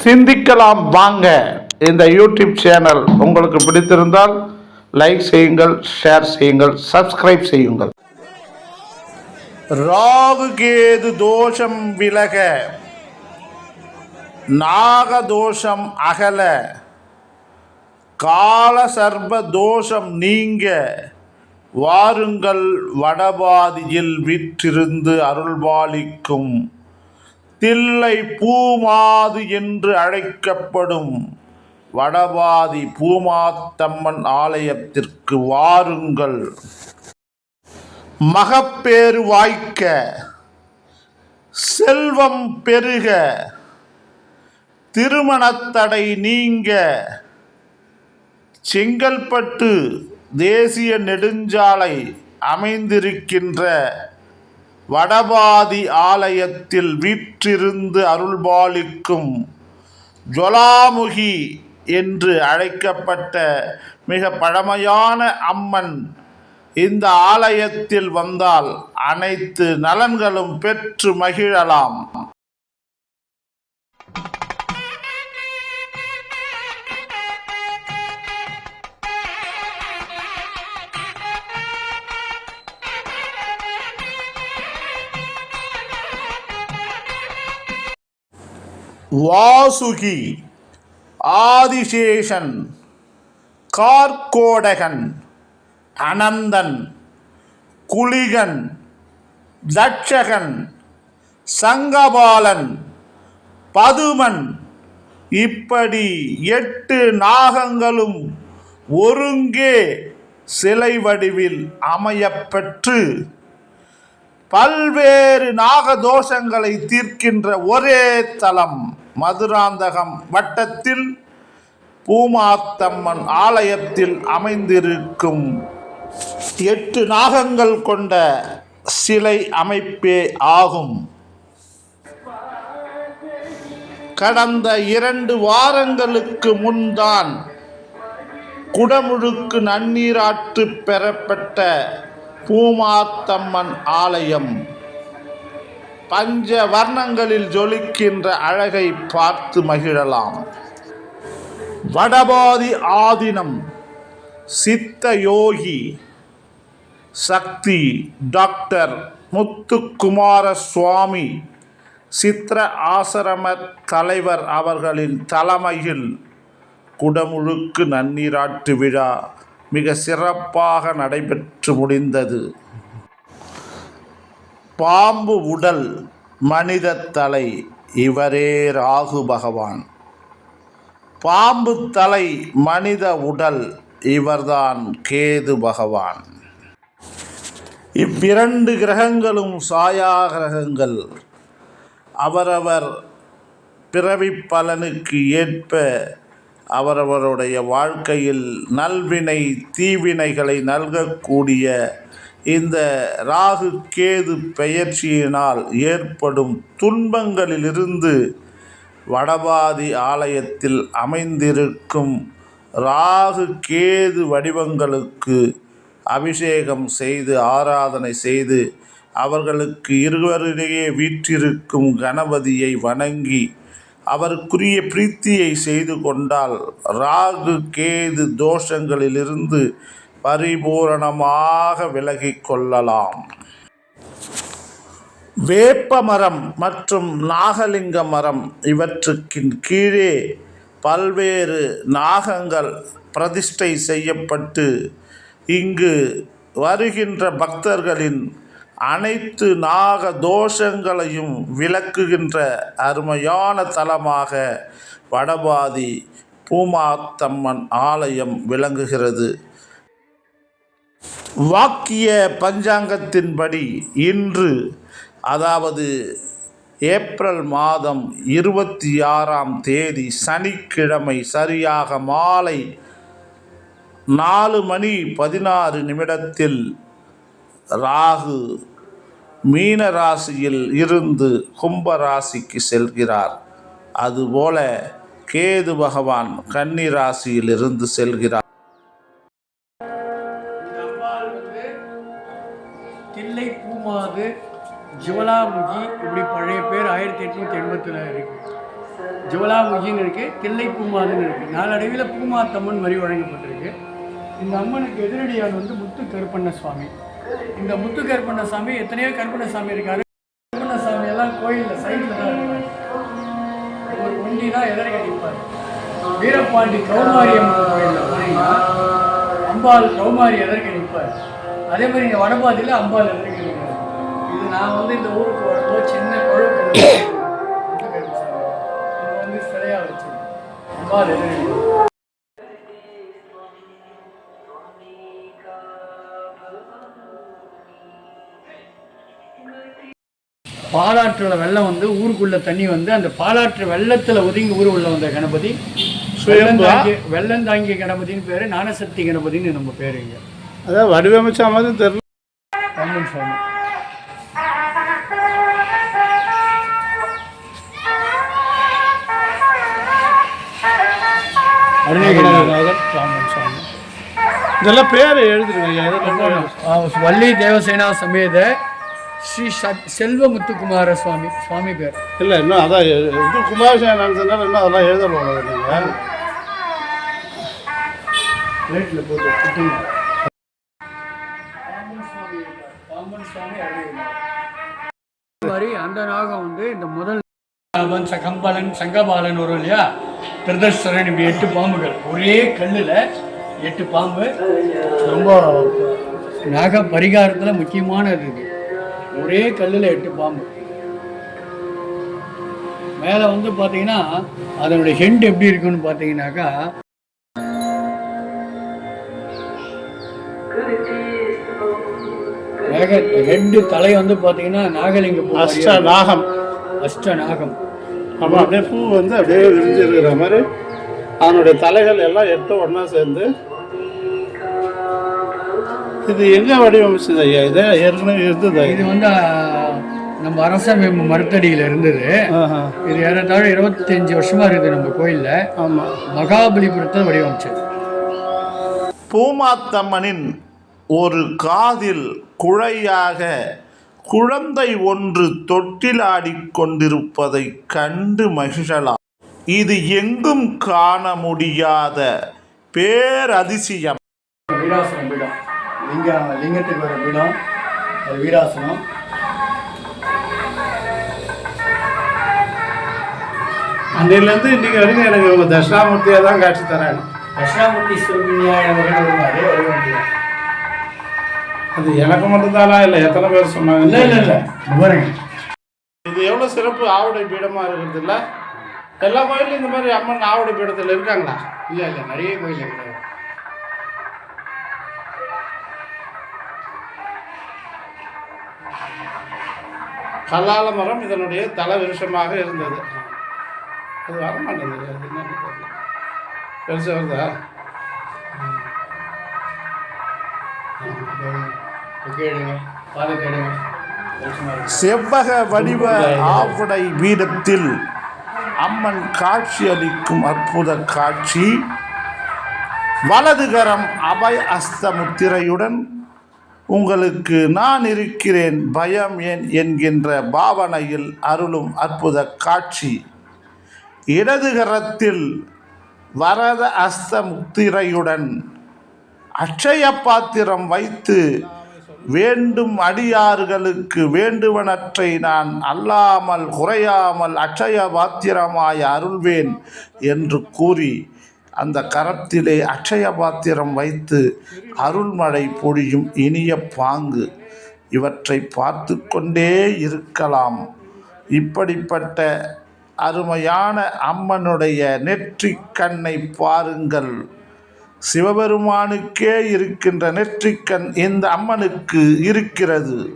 சிந்திக்கலாம் வாங்க. இந்த யூடியூப் சேனல் உங்களுக்கு பிடித்திருந்தால் லைக் செய்யுங்கள் ஷேர் செய்யுங்கள் சப்ஸ்கிரைப் செய்யுங்கள். ராகு கேது தோஷம் விலக நாகதோஷம் அகல கால சர்ப தோஷம் நீங்க வாருங்கள் வடபாதியில் விற்றிருந்து அருள்பாலிக்கும். தில்லை பூமாது என்று அழைக்கப்படும் வடபாதி பூமாத்தம்மன் ஆலயத்திற்கு வாருங்கள். மகப்பேறு வாய்க்க செல்வம் பெருக திருமணத்தடை நீங்க செங்கல்பட்டு தேசிய நெடுஞ்சாலை அமைந்திருக்கின்ற வடபாதி ஆலயத்தில் வீற்றிருந்து அருள்பாலிக்கும் ஜொலாமுகி என்று அழைக்கப்பட்ட மிக பழமையான அம்மன் இந்த ஆலயத்தில் வந்தால் அனைத்து நலன்களும் பெற்று மகிழலாம். வாசுகி ஆதிசேஷன் கார்கோடகன் அனந்தன் குளிகன் தட்சகன் சங்கபாலன் பதுமன். இப்படி எட்டு நாகங்களும் ஒருங்கே சிலை வடிவில் அமையப்பெற்று பல்வேறு நாகதோஷங்களை தீர்க்கின்ற ஒரே தலம். மதுராந்தகம் வட்டத்தில் பூமாத்தம்மன் ஆலயத்தில் அமைந்திருக்கும் எட்டு நாகங்கள் கொண்ட சிலை அமைப்பே ஆகும். கடந்த இரண்டு வாரங்களுக்கு முன்தான் குடமுழுக்கு நன்னீராற்று பெறப்பட்ட பூமாத்தம்மன் ஆலயம். பஞ்ச வர்ணங்களில் ஜொலிக்கின்ற அழகை பார்த்து மகிழலாம். வடபாதி ஆதினம் சித்த யோகி சக்தி டாக்டர் முத்துக்குமார சுவாமி சித்திர ஆசிரம தலைவர் அவர்களின் தலைமையில் குடமுழுக்கு நன்னீராட்டு விழா மிக சிறப்பாக நடைபெற்று முடிந்தது. பாம்பு உடல் மனித தலை இவரே ராகு பகவான். பாம்பு தலை மனித உடல் இவர்தான் கேது பகவான். இவ்விரண்டு கிரகங்களும் சாயா கிரகங்கள். அவரவர் பிறவி பலனுக்கு ஏற்ப அவரவருடைய வாழ்க்கையில் நல்வினை தீவினைகளை நல்கக்கூடிய இந்த ராகு கேது பெயர்ச்சியினால் ஏற்படும் துன்பங்களிலிருந்து வடபாதி ஆலயத்தில் அமைந்திருக்கும் ராகு கேது வடிவங்களுக்கு அபிஷேகம் செய்து ஆராதனை செய்து அவர்களுக்கு இருவரிடையே வீற்றிருக்கும் கணபதியை வணங்கி அவருக்குரிய பிரீத்தியை செய்து கொண்டால் ராகு கேது தோஷங்களிலிருந்து பரிபூரணமாக விலகிக் கொள்ளலாம். வேப்ப மரம் மற்றும் நாகலிங்க மரம் இவற்றுக்கின் கீழே பல்வேறு நாகங்கள் பிரதிஷ்டை செய்யப்பட்டு இங்கு வருகின்ற பக்தர்களின் அனைத்து நாக தோஷங்களையும் விளக்குகின்ற அருமையான தலமாக வடபாதி பூமாத்தம்மன் ஆலயம் விளங்குகிறது. வாக்கிய பஞ்சாங்கத்தின்படி இன்று அதாவது ஏப்ரல் மாதம் இருபத்தி ஆறாம் தேதி சனிக்கிழமை சரியாக மாலை நாலு மணி பதினாறு நிமிடத்தில் ராகு மீன ராசியில் இருந்து கும்ப ராசிக்கு செல்கிறார். அதுபோல கேது பகவான் கன்னி ராசியில் இருந்து செல்கிறார். எட்நூற்றி எண்பத்தில் இருக்கு. ஜுவலாமுகின்னு இருக்குது தில்லை பூமாதுன்னு இருக்குது நாளடைவில் பூமாத்தம்மன் வரி வழங்கப்பட்டிருக்கு. இந்த அம்மனுக்கு எதிரடியான வந்து முத்து கருப்பண்ண சுவாமி இந்த முத்து கருப்பண்ண சாமி எத்தனையோ கருப்பண்ண சாமி இருக்காரு. கருப்பண்ண சாமி எல்லாம் கோயிலில் சைடில் தான் இருப்பாங்க ஒரு ஒண்டி தான் எதிரே நிற்பார் வீரபாண்டி கௌமாரி அம்மன் கோயிலில் போனீங்கன்னா அம்பாள் கௌமாரி எதற்கு நிற்பார் அதே மாதிரி இங்கே வடபாதியில் அம்பாள் எதற்கு நிற்கிறார் இது நான் வந்து இந்த ஊருக்கு வரும்போது சின்ன குழப்பம். பாலாற்றுல வெள்ளம் வந்து ஊருக்குள்ள தண்ணி வந்து அந்த பாலாற்று வெள்ளத்துல ஒதுங்கி ஊர் உள்ள வந்த கணபதி வெள்ளம் தாங்கிய கணபதின்னு பேரு ஞானசக்தி கணபதின்னு நம்ம பேரு இங்க. அதான் வடிவமைச்ச மாதிரி தெரியல. சுவாமி அருணகிரிநாதர் ராமன் சுவாமி. இதெல்லாம் பேர் ஆ, வள்ளி தேவசேனா சமேத ஸ்ரீ சத் செல்வ முத்துக்குமார சுவாமி சுவாமி பேர். இல்லை இன்னும் அதான் இது குமாரசேனன் சொன்னால் இன்னும் அதெல்லாம் எழுதணும் நீங்கள் பிளேட்டில் போட்டு மாதிரி அந்த நாகம் வந்து இந்த முதல் சகம்பலன் சங்கபாலன் வரும் இல்லையா? திருதர்சனன் இப்படி எட்டு பாம்புகள். ஒரே கல்லில் எட்டு பாம்பு. ரொம்ப நாக பரிகாரத்தில் முக்கியமானது இது. ஒரே கல்லில் எட்டு பாம்பு. மேலே வந்து பார்த்தீங்கன்னா அதனுடைய ஹெண்ட் எப்படி இருக்குன்னு பார்த்தீங்கன்னாக்கா ரெண்டு தலை வந்து பார்த்தீங்கன்னா நாகலிங்க அஷ்ட நாகம். அஷ்ட நாகம். ஆமாம் அப்படியே பூ வந்து அப்படியே விரிஞ்சிருக்கிற மாதிரி அதனுடைய தலைகள் எல்லாம் எட்டு ஒன்றா சேர்ந்து. இது எங்கே வடிவமைச்சது ஐயா? இது ஏற்கனவே இருந்தது இது வந்து நம்ம அரச வேம்பு மருத்தடியில் இருந்தது. இது ஏறத்தாழ இருபத்தஞ்சு வருஷமா இருக்குது நம்ம கோயிலில். ஆமாம் மகாபலிபுரத்தை வடிவமைச்சது. பூமாத்தம்மனின் ஒரு காதில் குழையாக குழந்தை ஒன்று தொட்டிலாடிக் கொண்டிருப்பதை கண்டு மகிழலாம். இது எங்கும் காண முடியாத பேரதிசயம். வீராசனம் பீடம். லிங்க லிங்கத்துக்கு வர பீடம். அது வீராசனம். அன்னிலேருந்து இன்னைக்கு வரைக்கும் எனக்கு தட்சிணாமூர்த்தியாக தான் காட்சி தராங்க. தட்சிணாமூர்த்தி மகன் வருவாரு வருவாங்க அது எனக்கு மட்டும்தானா? இல்லை எத்தனை பேர் சொன்னாங்க இல்லை இல்லை இல்லை. பாருங்க. இது எவ்வளோ சிறப்பு? ஆவுடை பீடமாக இருக்குது இல்லை? எல்லா கோயிலும் இந்த மாதிரி அம்மன் ஆவுடை பீடத்தில் இருக்காங்களா? இல்லை இல்லை நிறைய கோயில் கிடையாது. கல்லால மரம் இதனுடைய தல விருஷமாக இருந்தது. அது வரமாட்டேங்குது அது என்னன்னு தெரியல. பெருசாக வருதா? செவ்வக வடிவ ஆவுடை வீரத்தில் அம்மன் காட்சி அளிக்கும் அற்புத காட்சி. வலதுகரம் அபய அஸ்த முத்திரையுடன் உங்களுக்கு நான் இருக்கிறேன் பயம் ஏன் என்கின்ற பாவனையில் அருளும் அற்புத காட்சி. இடதுகரத்தில் வரத அஸ்த முத்திரையுடன் அட்சய பாத்திரம் வைத்து வேண்டும் அடியார்களுக்கு வேண்டுவனற்றை நான் அல்லாமல் குறையாமல் அட்சய பாத்திரமாய் அருள்வேன் என்று கூறி அந்த கரத்திலே அட்சய பாத்திரம் வைத்து அருள்மழை பொழியும் இனிய பாங்கு இவற்றை பார்த்து கொண்டே இருக்கலாம். இப்படிப்பட்ட அருமையான அம்மனுடைய நெற்றிக் கண்ணை பாருங்கள். சிவபெருமானுக்கே இருக்கின்ற நெற்றிக்கண் இந்த அம்மனுக்கு இருக்கிறது.